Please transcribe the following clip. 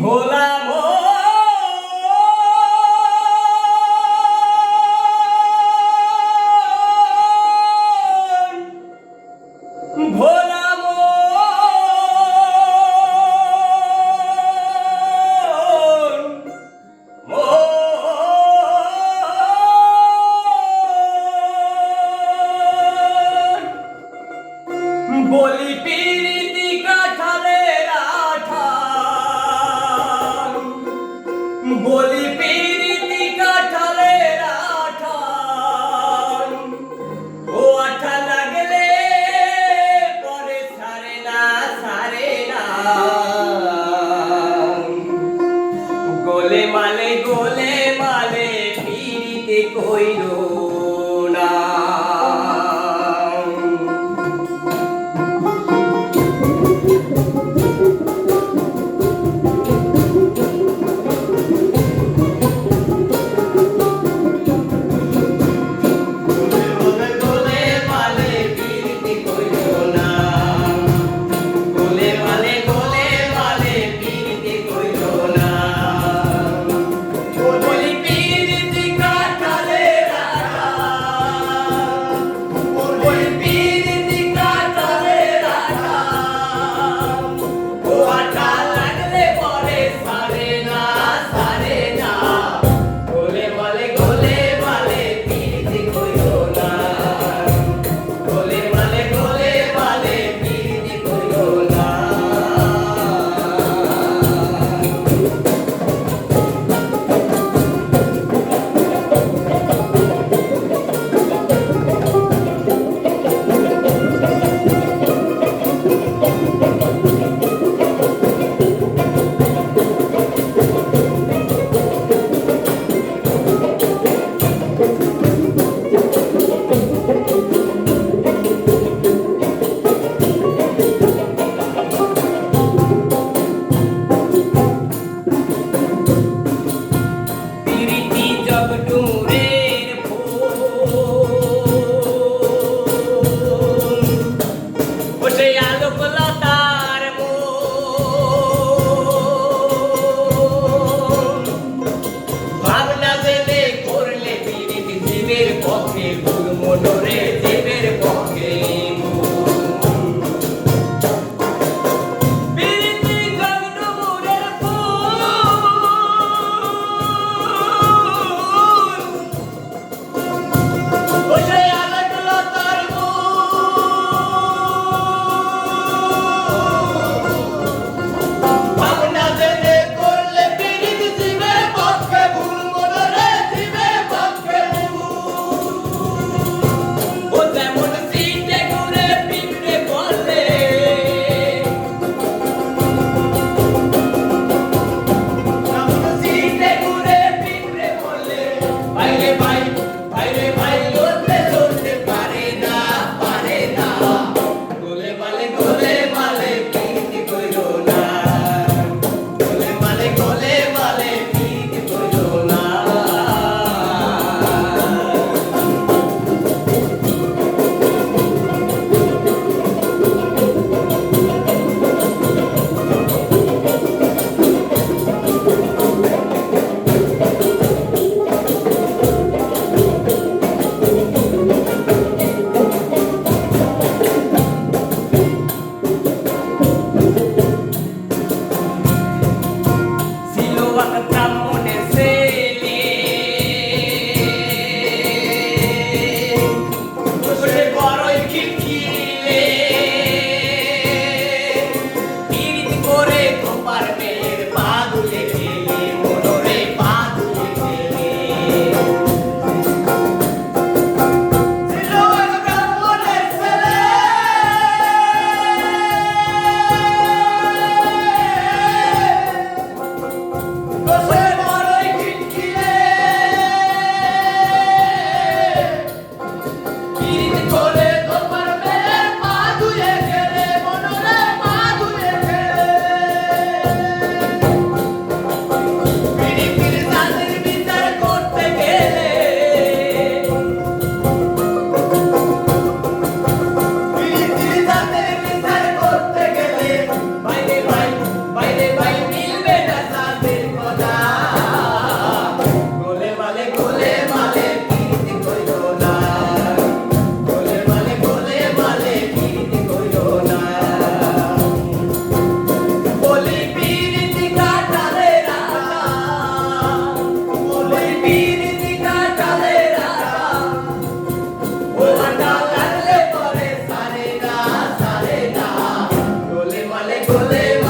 ভোলা মন বলি পিরিতি কাঠালের না না গোলে মালে গোলে মালে পিরিতে কইরো। i Bella, lo puedo. Lembra